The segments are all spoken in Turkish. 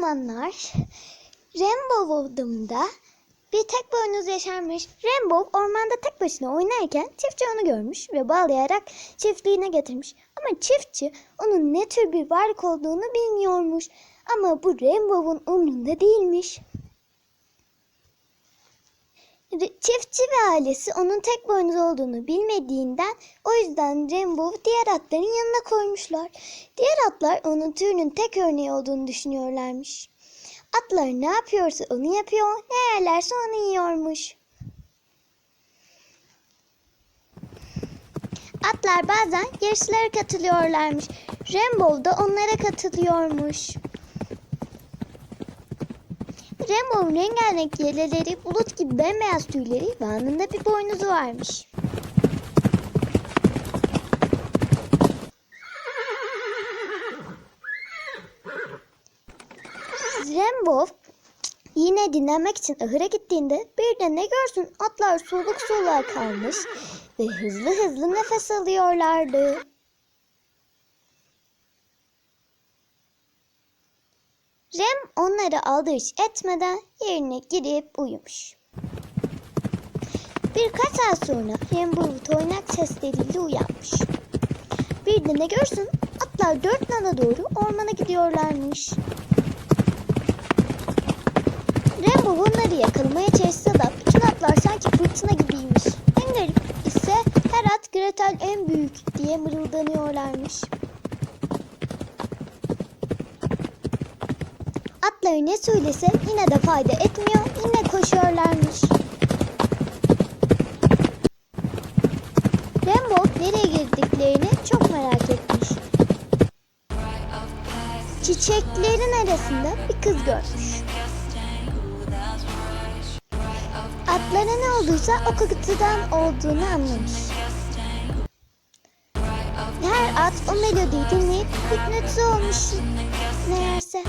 zamanlar Rainbow adında bir tek boynuz yaşarmış. Rainbow ormanda tek başına oynarken çiftçi onu görmüş ve bağlayarak çiftliğine getirmiş. Ama çiftçi onun ne tür bir varlık olduğunu bilmiyormuş. Ama bu Rainbow'un umrunda değilmiş. Çiftçi ve ailesi onun tek boynuz olduğunu bilmediğinden o yüzden Rainbow'u diğer atların yanına koymuşlar. Diğer atlar onun türünün tek örneği olduğunu düşünüyorlarmış. Atlar ne yapıyorsa onu yapıyor, ne yerlerse onu yiyormuş. Atlar bazen yarışlara katılıyorlarmış. Rainbow da onlara katılıyormuş. Rainbow'un rengarenk yeleleri, bulut gibi bembeyaz tüyleri ve alnında bir boynuzu varmış. Rainbow yine dinlenmek için ahıra gittiğinde bir de ne görsün atlar soluk soluğa kalmış ve hızlı hızlı nefes alıyorlardı. Rem onlara aldırış etmeden yerine girip uyumuş. Birkaç saat sonra Rem bulut toynak sesleriyle uyanmış. Bir de ne görsün atlar dört nala doğru ormana gidiyorlarmış. Rainbow onları yakalamaya çalışsa da bütün atlar sanki fırtına gibiymiş. En garip ise her at Gretel en büyük diye mırıldanıyorlarmış. Atlar ne söylese yine de fayda etmiyor, yine koşuyorlarmış. Rainbow nereye girdiklerini çok merak etmiş. Çiçeklerin arasında bir kız görmüş. Atlara ne olduysa o kutudan olduğunu anlamış. Her at o melodiyi dinleyip hipnotize olmuş meğerse.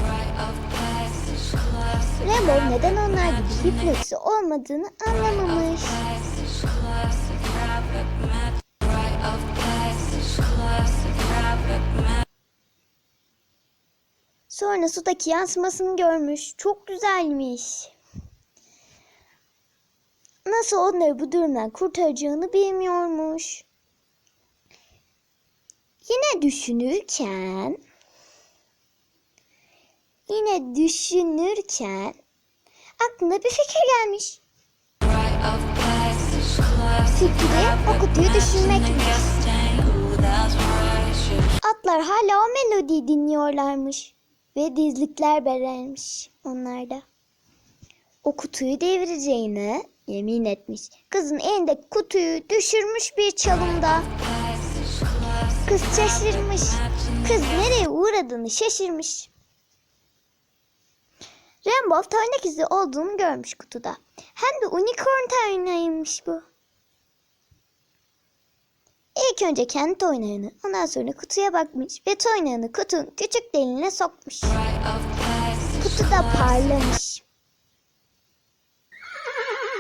Rainbow neden onlar gibi hipnotize olmadığını anlamamış. Sonra sudaki yansımasını görmüş. Çok güzelmiş. Nasıl onları bu durumdan kurtaracağını bilmiyormuş. Yine düşünürken yine düşünürken aklına bir fikir gelmiş. Fikri o kutuyu düşünmekmiş. Atlar hala o melodiyi dinliyorlarmış ve dizlikler berermiş onlarda. O kutuyu devireceğine yemin etmiş. Kızın elinde kutuyu düşürmüş bir çalımda. Kız şaşırmış. Kız nereye uğradığını şaşırmış. Rainbow toynak izi olduğunu görmüş kutuda. Hem de unicorn toynağıymış bu. İlk önce kendi toynağını, ondan sonra kutuya bakmış ve toynağını kutunun küçük deliğine sokmuş. Kutu da parlamış.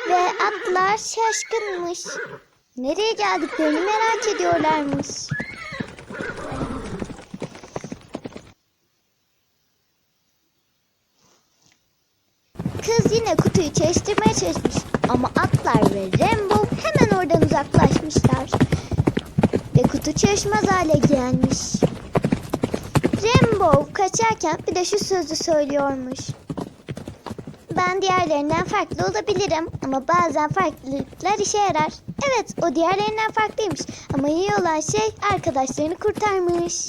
Ve atlar şaşkınmış. Nereye geldiklerini merak ediyorlarmış. Kız yine kutuyu çalıştırmaya çalışmış. Ama atlar ve Rainbow hemen oradan uzaklaşmışlar. Ve kutu çalışmaz hale gelmiş. Rainbow kaçarken bir de şu sözü söylüyormuş. Ben diğerlerinden farklı olabilirim ama bazen farklılıklar işe yarar. Evet o diğerlerinden farklıymış ama iyi olan şey arkadaşlarını kurtarmış.